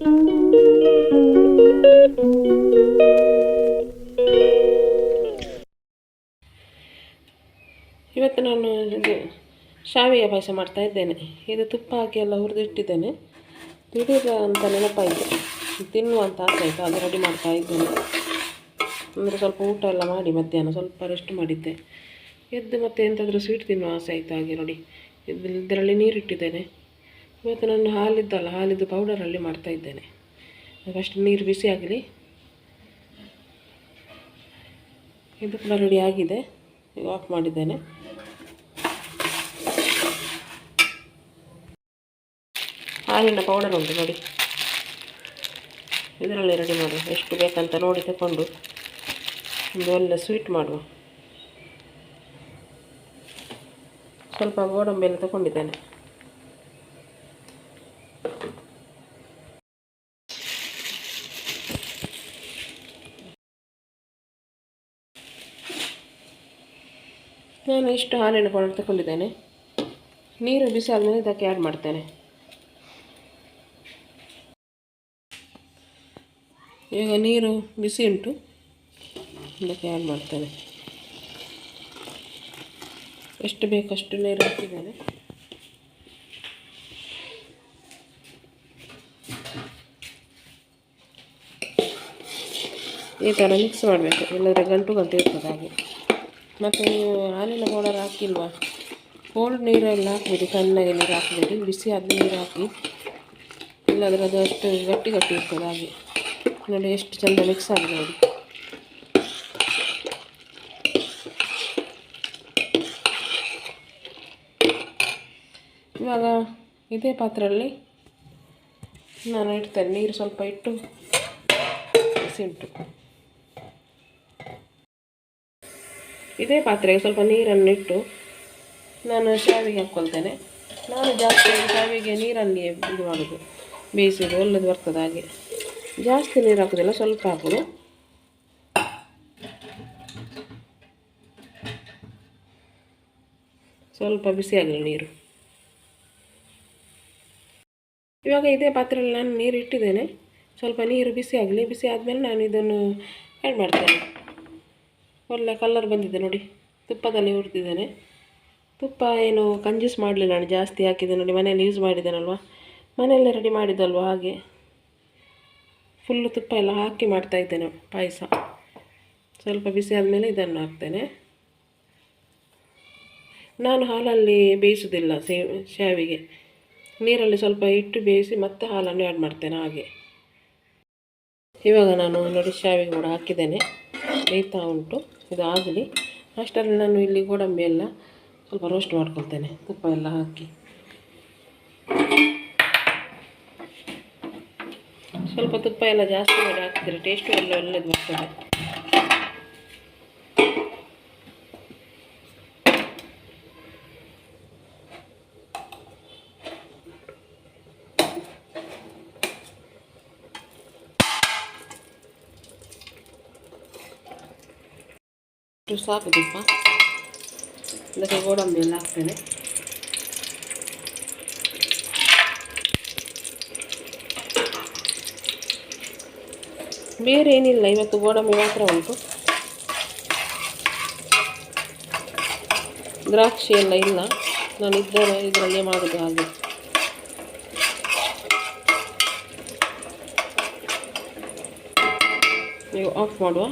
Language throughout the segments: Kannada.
ಇವತ್ತು ನಾನು ಇದು ಶಾವಿಗೆ ಪಾಯಸ ಮಾಡ್ತಾ ಇದ್ದೇನೆ. ಇದು ತುಪ್ಪ ಹಾಕಿ ಎಲ್ಲ ಹುರಿದಿಟ್ಟಿದ್ದೇನೆ. ತಿಳಿದ ಅಂತ ನೆನಪಾಯಿತು. ತಿನ್ನುವ ಅಂತ ಆಸೆ ಅದು ರೆಡಿ ಮಾಡ್ತಾ ಇದ್ದೇನೆ. ಅಂದರೆ ಸ್ವಲ್ಪ ಊಟ ಎಲ್ಲ ಮಾಡಿ ಮಧ್ಯಾಹ್ನ ಸ್ವಲ್ಪ ರೆಸ್ಟ್ ಮಾಡಿದ್ದೆ. ಎದ್ದು ಮತ್ತೆ ಎಂತಾದರೂ ಸ್ವೀಟ್ ತಿನ್ನುವ ಆಸೆ ಆಯಿತು ಹಾಗೆ ನೋಡಿ. ಇದು ಇದರಲ್ಲಿ ನೀರಿಟ್ಟಿದ್ದೇನೆ. ಇವತ್ತು ನಾನು ಹಾಲಿದ್ದಲ್ಲ, ಹಾಲಿದ್ದು ಪೌಡರಲ್ಲಿ ಮಾಡ್ತಾ ಇದ್ದೇನೆ. ಫಸ್ಟ್ ನೀರು ಬಿಸಿ ಆಗಲಿ. ಇದು ಕೂಡ ರೆಡಿ ಆಗಿದೆ. ಈಗ ಆಫ್ ಮಾಡಿದ್ದೇನೆ. ಹಾಲಿನ ಪೌಡರ್ ಉಂಟು ನೋಡಿ. ಇದರಲ್ಲಿ ರೆಡಿ ಮಾಡುವ. ಎಷ್ಟು ಬೇಕಂತ ನೋಡಿ ತಗೊಂಡು ಒಂದು ಒಳ್ಳೆ ಸ್ವೀಟ್ ಮಾಡುವ. ಸ್ವಲ್ಪ ಗೋಡಂಬಿ ಎಲ್ಲ ತಗೊಂಡಿದ್ದೇನೆ. ನಾನು ಇಷ್ಟು ಹಾಲಿನ ಪೌಡರ್ ತಗೊಂಡಿದ್ದೇನೆ. ನೀರು ಬಿಸಿ ಆದಮೇಲೆ ಇದಕ್ಕೆ ಆ್ಯಡ್ ಮಾಡ್ತೇನೆ. ಈಗ ನೀರು ಬಿಸಿ ಉಂಟು. ಇದಕ್ಕೆ ಆ್ಯಡ್ ಮಾಡ್ತೇನೆ. ಎಷ್ಟು ಬೇಕಷ್ಟು ನೀರು ಹಾಕಿದ್ದೇನೆ. ಈ ಥರ ಮಿಕ್ಸ್ ಮಾಡಬೇಕು. ಇಲ್ಲದ್ರೆ ಗಂಟು ಗಂಟು ಇರ್ತದೆ ಹಾಗೆ. ಮತ್ತು ನೀವು ಹಾಲಿನ ಪೌಡರ್ ಹಾಕಿಲ್ವಾ? ಕೋಲ್ಡ್ ನೀರಲ್ಲಿ ಹಾಕ್ಬೋದು ತಣ್ಣಗೆ ನೀರು ಹಾಕ್ಬೋದು ಬಿಸಿ ಆದ ನೀರು ಹಾಕಿ. ಇಲ್ಲಾಂದರೆ ಅದು ಅಷ್ಟು ಗಟ್ಟಿ ಗಟ್ಟಿ ಇರ್ತದೆ ಹಾಗೆ. ನೋಡಿ ಎಷ್ಟು ಚೆಂದ ಮಿಕ್ಸ್ ಆಗಿದೆ ನೋಡಿ. ಇವಾಗ ಇದೇ ಪಾತ್ರೆಯಲ್ಲಿ ನಾನು ಇಡ್ತೇನೆ ನೀರು ಸ್ವಲ್ಪ ಇಟ್ಟು ಬಿಸಿ ಉಂಟು. ಇದೇ ಪಾತ್ರೆಗೆ ಸ್ವಲ್ಪ ನೀರನ್ನು ಇಟ್ಟು ನಾನು ಶಾವಿಗೆ ಹಾಕ್ಕೊಳ್ತೇನೆ. ನಾನು ಜಾಸ್ತಿ ಶಾವಿಗೆ ನೀರಲ್ಲಿ ಇದು ಮಾಡೋದು, ಬೇಯಿಸೋದು, ಒಳ್ಳೆದು ಬರ್ತದೆ ಹಾಗೆ. ಜಾಸ್ತಿ ನೀರು ಹಾಕೋದಿಲ್ಲ, ಸ್ವಲ್ಪ ಹಾಕೋದು. ಸ್ವಲ್ಪ ಬಿಸಿಯಾಗಲಿ ನೀರು. ಇವಾಗ ಇದೇ ಪಾತ್ರೆಯಲ್ಲಿ ನಾನು ನೀರು ಇಟ್ಟಿದ್ದೇನೆ. ಸ್ವಲ್ಪ ನೀರು ಬಿಸಿ ಆಗಲಿ, ಬಿಸಿ ಆದಮೇಲೆ ನಾನು ಇದನ್ನು ಆ್ಯಡ್ ಮಾಡ್ತೇನೆ. ಒಳ್ಳೆ ಕಲರ್ ಬಂದಿದೆ ನೋಡಿ. ತುಪ್ಪದಲ್ಲಿ ಹುರಿದಿದ್ದೇನೆ. ತುಪ್ಪ ಏನು ಕಂಜೂಸ್ ಮಾಡಲಿಲ್ಲ ನಾನು, ಜಾಸ್ತಿ ಹಾಕಿದೆ ನೋಡಿ, ಮನೆಯಲ್ಲಿ ಯೂಸ್ ಮಾಡಿದ್ದೇನಲ್ವ? ಮನೆಯಲ್ಲೇ ರೆಡಿ ಮಾಡಿದ್ದಲ್ವ ಹಾಗೆ? ಫುಲ್ಲು ತುಪ್ಪ ಎಲ್ಲ ಹಾಕಿ ಮಾಡ್ತಾ ಇದ್ದೇನೆ ಪಾಯಸ. ಸ್ವಲ್ಪ ಬಿಸಿ ಆದಮೇಲೆ ಇದನ್ನು ಹಾಕ್ತೇನೆ. ನಾನು ಹಾಲಲ್ಲಿ ಬೇಯಿಸೋದಿಲ್ಲ ಸೇ ಶಾವಿಗೆ. ನೀರಲ್ಲಿ ಸ್ವಲ್ಪ ಇಟ್ಟು ಬೇಯಿಸಿ ಮತ್ತೆ ಹಾಲನ್ನು ಆ್ಯಡ್ ಮಾಡ್ತೇನೆ ಹಾಗೆ. ಇವಾಗ ನಾನು ನೋಡಿ ಶಾವಿಗೆ ಕೂಡ ಹಾಕಿದ್ದೇನೆ. ಬೇಯ್ತಾ ಉಂಟು, ಇದಾಗಲಿ. ಅಷ್ಟರಲ್ಲಿ ನಾನು ಇಲ್ಲಿ ಗೋಡಂಬಿ ಎಲ್ಲ ಸ್ವಲ್ಪ ರೋಸ್ಟ್ ಮಾಡ್ಕೊಳ್ತೇನೆ, ತುಪ್ಪ ಎಲ್ಲ ಹಾಕಿ. ಸ್ವಲ್ಪ ತುಪ್ಪ ಎಲ್ಲ ಜಾಸ್ತಿ ಮಾಡಿ ಹಾಕಿದರೆ ಟೇಸ್ಟು ಎಲ್ಲ ಒಳ್ಳೇದು ಬರ್ತದೆ. ಇಷ್ಟು ಸಾಕು ತುಪ್ಪ ಅದಕ್ಕೆ ಗೋಡಂಬಿ ಎಲ್ಲ ಹಾಕ್ತೇನೆ ಬೇರೆ ಏನಿಲ್ಲ ಇವತ್ತು ಗೋಡಂಬಿ ಮಾತ್ರ ಉಂಟು ದ್ರಾಕ್ಷಿ ಎಲ್ಲ ಇಲ್ಲ ನಾನು ಇದ್ದರೆ ಇದರಲ್ಲೇ ಮಾಡೋದು ಹಾಗೆ ನೀವು ಆಫ್ ಮಾಡುವ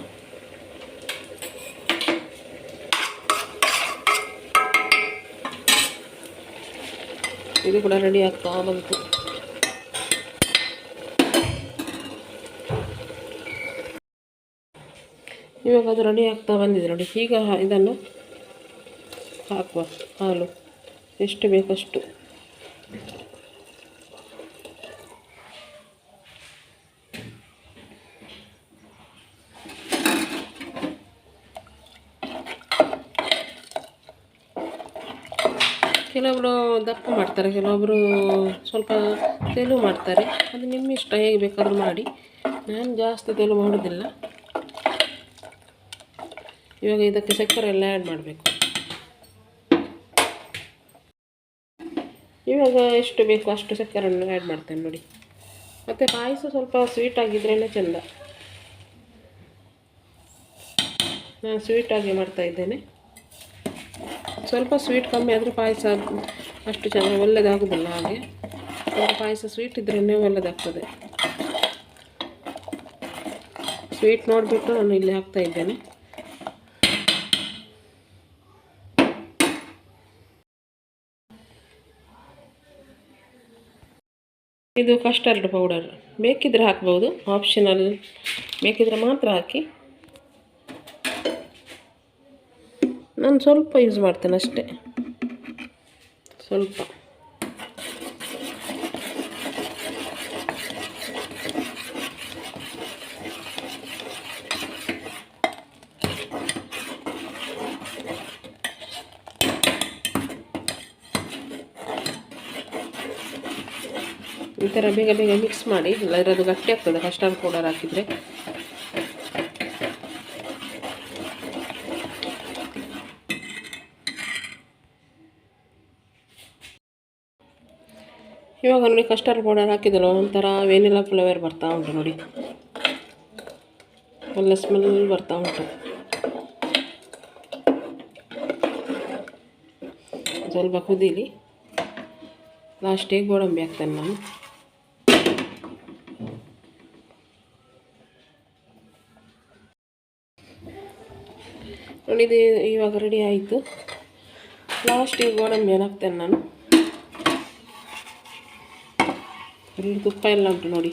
ಇದು ಕೂಡ ರೆಡಿ ಆಗ್ತಾ ಬಂತು. ಇವಾಗ ಅದು ರೆಡಿ ಆಗ್ತಾ ಬಂದಿದೆ ನೋಡಿ. ಈಗ ಇದನ್ನು ಹಾಕುವ ಹಾಲು. ಎಷ್ಟು ಬೇಕಷ್ಟು. ಕೆಲವೊಬ್ಬರು ದಪ್ಪ ಮಾಡ್ತಾರೆ ಕೆಲವೊಬ್ಬರು ಸ್ವಲ್ಪ ತೆಲು ಮಾಡ್ತಾರೆ. ಅದು ನಿಮ್ಮ ಇಷ್ಟ, ಹೇಗೆ ಬೇಕಾದರೂ ಮಾಡಿ. ನಾನು ಜಾಸ್ತಿ ತೆಲು ಮಾಡೋದಿಲ್ಲ. ಇವಾಗ ಇದಕ್ಕೆ ಸಕ್ಕರೆ ಎಲ್ಲ ಆ್ಯಡ್ ಮಾಡಬೇಕು. ಇವಾಗ ಎಷ್ಟು ಬೇಕು ಅಷ್ಟು ಸಕ್ಕರೆಯನ್ನು ಆ್ಯಡ್ ಮಾಡ್ತೇನೆ ನೋಡಿ. ಮತ್ತು ಪಾಯಸ ಸ್ವಲ್ಪ ಸ್ವೀಟ್ ಆಗಿದ್ರೇ ಚೆಂದ. ನಾನು ಸ್ವೀಟಾಗಿ ಮಾಡ್ತಾ ಇದ್ದೇನೆ. ಸ್ವಲ್ಪ ಸ್ವೀಟ್ ಕಮ್ಮಿ ಆದರೆ ಪಾಯಸ ಅಷ್ಟು ಚೆನ್ನಾಗಿ ಒಳ್ಳೆಯದಾಗೋದಿಲ್ಲ ಹಾಗೆ. ಸ್ವಲ್ಪ ಪಾಯಸ ಸ್ವೀಟ್ ಇದ್ರೇ ಒಳ್ಳೆಯದಾಗ್ತದೆ ಸ್ವೀಟ್ ನೋಡಿಬಿಟ್ಟು ನಾನು ಇಲ್ಲಿ ಹಾಕ್ತಾ ಇದ್ದೇನೆ. ಇದು ಕಸ್ಟರ್ಡ್ ಪೌಡರ್ ಬೇಕಿದ್ರೆ ಹಾಕ್ಬೋದು. ಆಪ್ಷನಲ್ ಬೇಕಿದ್ರೆ ಮಾತ್ರ ಹಾಕಿ. ನಾನು ಸ್ವಲ್ಪ ಯೂಸ್ ಮಾಡ್ತೇನೆ ಅಷ್ಟೇ. ಸ್ವಲ್ಪ. ಈ ಥರ ಬೇಗ ಬೇಗ ಮಿಕ್ಸ್ ಮಾಡಿ, ಇಲ್ಲ ಅದು ಗಟ್ಟಿ ಆಗ್ತದೆ ಕಸ್ಟರ್ಡ್ ಪೌಡರ್ ಹಾಕಿದರೆ. ಇವಾಗ ನೋಡಿ ಕಸ್ಟರ್ಡ್ ಪೌಡರ್ ಹಾಕಿದ್ರು ಒಂಥರ ವೆನಿಲಾ ಫ್ಲೇವರ್ ಬರ್ತಾ ಉಂಟು ನೋಡಿ. ಒಳ್ಳೆ ಸ್ಮೆಲ್ ಬರ್ತಾ ಉಂಟು. ಸ್ವಲ್ಪ ಕುದೀಲಿ. ಲಾಸ್ಟಿಗೆ ಗೋಡಂಬಿ ಹಾಕ್ತೇನೆ ನಾನು. ನೋಡಿ, ಇದು ಇವಾಗ ರೆಡಿ ಆಯಿತು. ಲಾಸ್ಟಿಗೆ ಗೋಡಂಬಿ ಹಾಕ್ತೇನೆ ನಾನು. ಇಲ್ಲಿ ತುಪ್ಪ ಎಲ್ಲ ಉಂಟು ನೋಡಿ.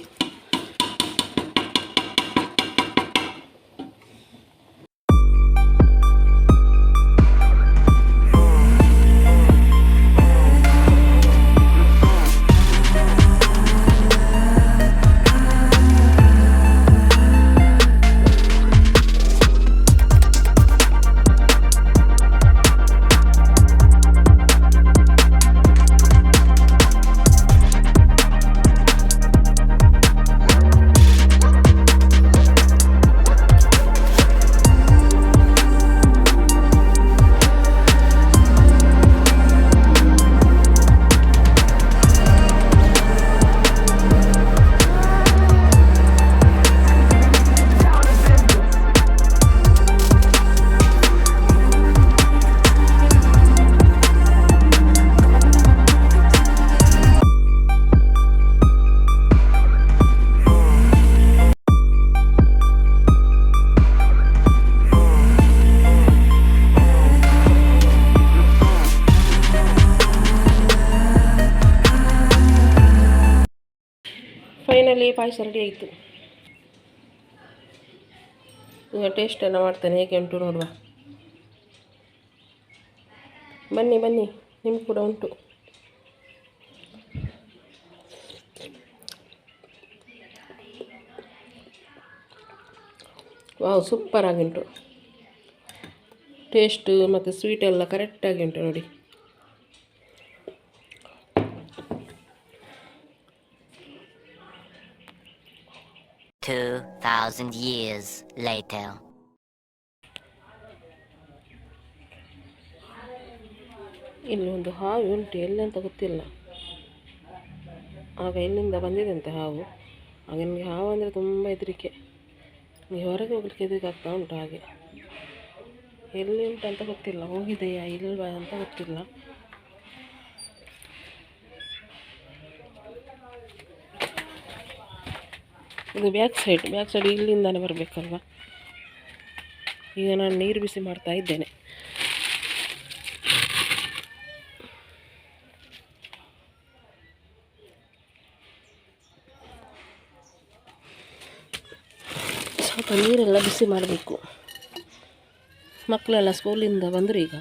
ಪಾಯಸ ರೆಡಿ ಆಯಿತು. ಈಗ ಟೇಸ್ಟ್ ಎಲ್ಲ ಮಾಡ್ತೇನೆ, ಹೇಗೆ ಉಂಟು ನೋಡುವ. ಬನ್ನಿ ಬನ್ನಿ ನಿಮ್ಗೆ ಕೂಡ ಉಂಟು. ವಾವ್ ಸೂಪರ್ ಉಂಟು. ಟೇಸ್ಟು ಮತ್ತು ಸ್ವೀಟ್ ಎಲ್ಲ ಕರೆಕ್ಟಾಗಿ ಉಂಟು ನೋಡಿ. Two thousand years later. ಇಲ್ಲೊಂದು ಹಾವು ಉಂಟು, ಎಲ್ಲಿ ಅಂತ ಗೊತ್ತಿಲ್ಲ. ಆಗ ಎಲ್ಲಿಂದ ಬಂದಿದಂತೆ ಹಾವು. ಆಗ ನನಗೆ ಹಾವು ಅಂದರೆ ತುಂಬ ಹೆದರಿಕೆ. ನೀವು ಹೊರಗೆ ಹೋಗ್ಲಿಕ್ಕೆ ಹೆದರಿಕೆ ಆಗ್ತಾ ಉಂಟು ಹಾಗೆ. ಎಲ್ಲಿ ಉಂಟು ಅಂತ ಗೊತ್ತಿಲ್ಲ, ಹೋಗಿದೆಯಾ, ಇಲ್ವಾ ಅಂತ ಗೊತ್ತಿಲ್ಲ. ಇದು ಬ್ಯಾಕ್ ಸೈಡ್ ಬ್ಯಾಕ್ ಸೈಡ್ ಇಲ್ಲಿಂದಾನೆ ಬರಬೇಕಲ್ವ? ಈಗ ನಾನು ನೀರು ಬಿಸಿ ಮಾಡ್ತಾ ಇದ್ದೇನೆ. ಸ್ವಲ್ಪ ನೀರೆಲ್ಲ ಬಿಸಿ ಮಾಡಬೇಕು. ಮಕ್ಕಳೆಲ್ಲ ಸ್ಕೂಲಿಂದ ಬಂದರು ಈಗ.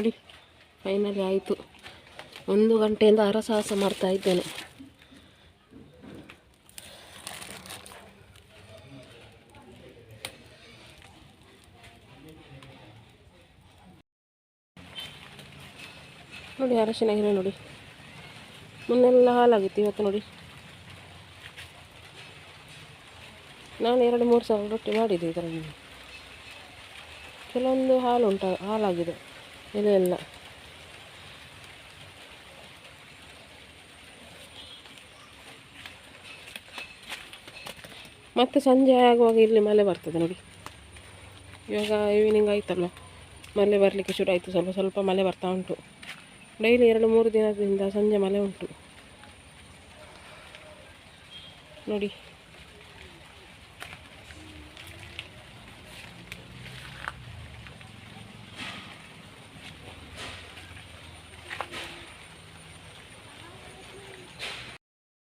ನೋಡಿ. ಫೈನಲಿ ಆಯಿತು. ಒಂದು ಗಂಟೆಯಿಂದ ಹರಸಾಹಸ ಮಾಡ್ತಾ ಇದ್ದೇನೆ. ನೋಡಿ ಅರಶಿನ ಗಿಡ ನೋಡಿ. ಮೊನ್ನೆಲ್ಲ ಹಾಲಾಗಿತ್ತು ಇವತ್ತು ನೋಡಿ. ನಾನು ಎರಡು, ಮೂರು ಸಾವಿರ ರೊಟ್ಟಿ ಮಾಡಿದ್ದೆ ಇದರಲ್ಲಿ. ಕೆಲವೊಂದು ಹಾಲು ಉಂಟ ಹಾಲಾಗಿದೆ ಎಲೆ ಎಲ್ಲ ಮತ್ತು ಸಂಜೆ ಆಗುವಾಗ ಇಲ್ಲಿ ಮಳೆ ಬರ್ತದೆ ನೋಡಿ. ಇವಾಗ ಈವ್ನಿಂಗ್ ಆಯ್ತಲ್ಲ ಮಳೆ ಬರಲಿಕ್ಕೆ ಶುರು ಆಯಿತು. ಸ್ವಲ್ಪ ಸ್ವಲ್ಪ ಮಳೆ ಬರ್ತಾ ಉಂಟು. ಡೈಲಿ ಎರಡು ಮೂರು ದಿನದಿಂದ ಸಂಜೆ ಮಳೆ ಉಂಟು. ನೋಡಿ.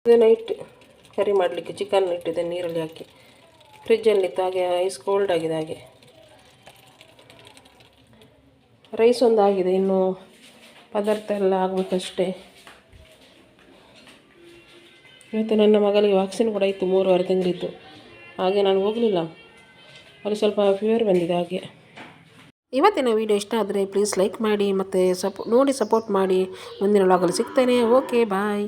ಇದು ನೈಟ್ ಕರಿ ಮಾಡಲಿಕ್ಕೆ ಚಿಕನ್ ಇಟ್ಟಿದೆ ನೀರಲ್ಲಿ ಹಾಕಿ. ಫ್ರಿಜ್ಜಲ್ಲಿತ್ತು ಹಾಗೆ ಐಸ್ ಕೋಲ್ಡ್ ಆಗಿದೆ ಹಾಗೆ. ರೈಸ್ ಒಂದು ಆಗಿದೆ ಇನ್ನು ಪದಾರ್ಥ ಎಲ್ಲ ಆಗಬೇಕಷ್ಟೇ. ಇವತ್ತು ನನ್ನ ಮಗಳಿಗೆ ವ್ಯಾಕ್ಸಿನ್ ಕೂಡ ಇತ್ತು ಮೂರುವರೆ ತಿಂಗಳಿತ್ತು ಹಾಗೆ ನಾನು ಹೋಗಲಿಲ್ಲ. ಅಲ್ಲಿ ಸ್ವಲ್ಪ ಫೀವರ್ ಬಂದಿದೆ ಹಾಗೆ. ಇವತ್ತಿನ ವಿಡಿಯೋ ಇಷ್ಟ ಆದರೆ ಪ್ಲೀಸ್ ಲೈಕ್ ಮಾಡಿ ಮತ್ತು ಸಪೋ ನೋಡಿ ಸಪೋರ್ಟ್ ಮಾಡಿ. ಮುಂದಿನ ವ್ಲಾಗಲ್ಲಿ ಸಿಗ್ತೇನೆ. Okay bye